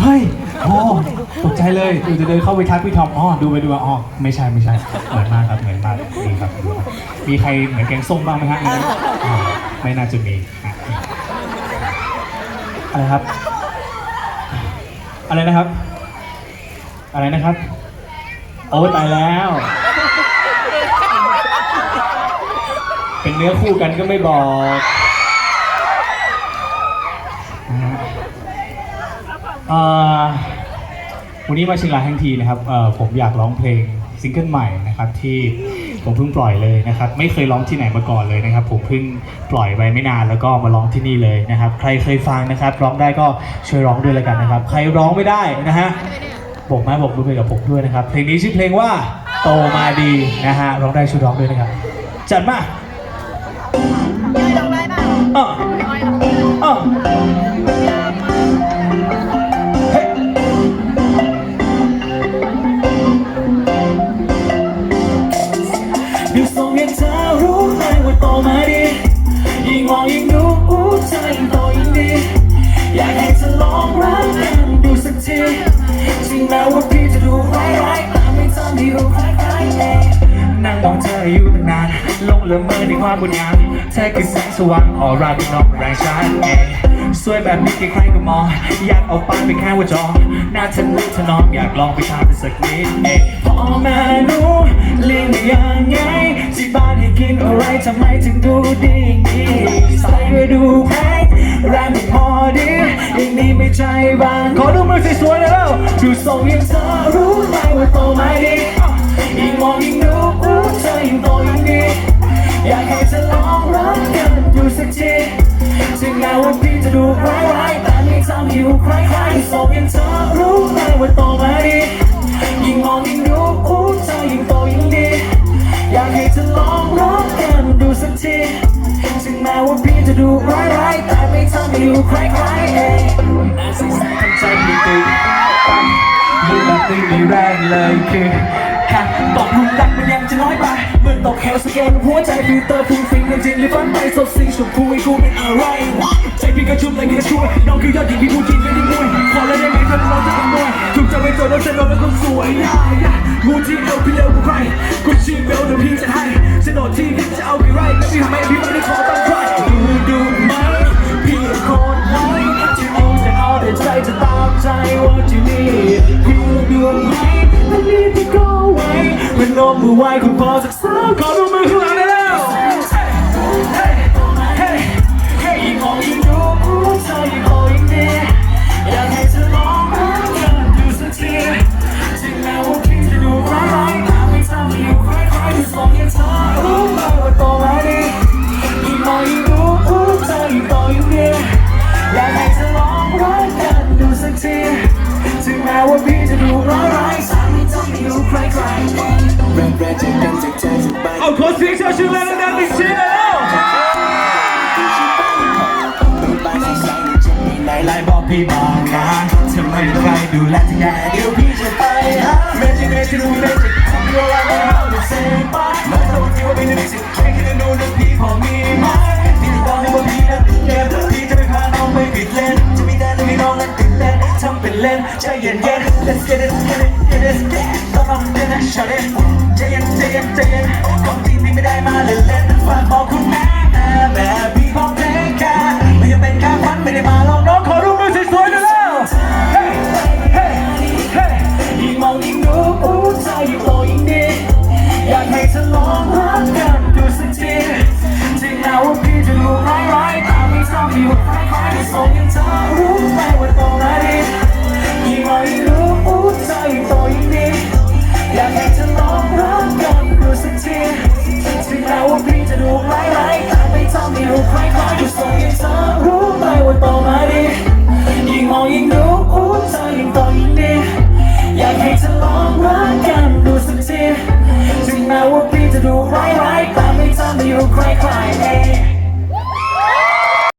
เฮ้ยโอ้ตกใจเลยอยู่จะเดินเข้าไปทักพี่ทอมอ๋อดูไปดูอ๋อไม่ใช่ไม่ใช่เหมือนมากครับเหมือนมากดีครับ มีใครเหมือนแกงส้มบ้างไหมฮะในนั้นอ๋อไม่น่าจะมีอะอะไรครับ อะไรนะครับ อะไรนะครับ โอ้ตายแล้ว เป็นเนื้อคู่กันก็ไม่บอก วันนี้มาเชียงรายทั้งทีนะครับเอ่อผมอยากร้องเพลงซิงเกิลใหม่นะครับที่ผมเพิ่งปล่อยเลยนะครับ ไม่เคยร้องที่ไหนมาก่อนเลยนะครับ ผมเพิ่งปล่อยไปไม่นานแล้วก็มาร้องที่นี่เลยนะครับ ใครเคยฟังนะครับ ร้องได้ก็ช่วยร้องด้วยแล้วกันนะครับ ใครร้องไม่ได้นะฮะบอกไม้บอกมือไปกับผมด้วยนะครับ เพลงนี้ชื่อเพลงว่าโตมาดีนะฮะร้องได้ช่วยร้องด้วยนะครับ จัดมายอยลองได้เปล่าอะยอยลองได้อ่ หลงละเมอในความงดงามเธอคือแสงสว่างออร่าที่น้องแรงชาเองสวยแบบนี้ใครก็มอง อยากเอาปานไปแค่ว่าจอหน้าเธอลุกเธอน้องอยากลองไปทำดูสักนิดเองพอมาดูเลี้ยงได้ยังไงที่บ้านให้กินอะไรทำไมถึงดูดีอย่างนี้ใส่ไปดูแพงแรงไม่พอดีอย่างนี้ไม่ใจบางขอดูมือสวยๆแล้วดูทรงย่งเธอรู้ ไม่ทำให้ดูคล้ายเองน่าสงสารทำใจไม่ตื่นตั้งแบบไม่มีแรงเลยคือแค่ตกหลุมรักมันยังจะน้อยไปเหมือนตกเหวสแกนหัวใจฟิลเตอร์ฟุ้งฟิ้งจริงหรือฝันไปสดสีชมพูให้กูเป็นอะไรใจพี่กระชุ่มเลยกระช่วยน้องคือยอดหญิงที่พูดจริงไม่ได้มวยขอแล้วได้ไหมถ้าน้องจะเป็นมวยถูกใจไปจนแล้วฉันโดนแล้วคนสวยงูที่เอวพี่เร็วกว่าใครกูชีเบลเดี๋ยวพี่จะให้โฉนดที่พี่จะเอาไปไรแล้วพี่ทำไมพี่ไม่ได้ขอ มมือไหว้คุณพ่อสัก เอาขอเสียงชาวเชียงรายดังๆอีกทีแล้ว ไหนไล่บอกพี่บอกนะจะไม่มีใครดูแลจะแย่เดี๋ยวพี่จะไปหาเมจิเมจิรู้เมจิคุณรู้อะไรไม่เอาเดี๋ยวเซไปไม่ต้องคิดว่าพี่นึกสิแค่คิดดูนะพี่พอมีไหมพี่จะบอกให้ว่าพี่นั้นเล่นพี่จะไม่พาน้องไปผิดเล่น จะมีแต่ให้น้องนั้นติดเล่นทำเป็นเล่นใจเย็นเย็น let's get it get it get it get it ต้องลองเล่นนะ shut it ใจเย็นใจเย็นใจเย็น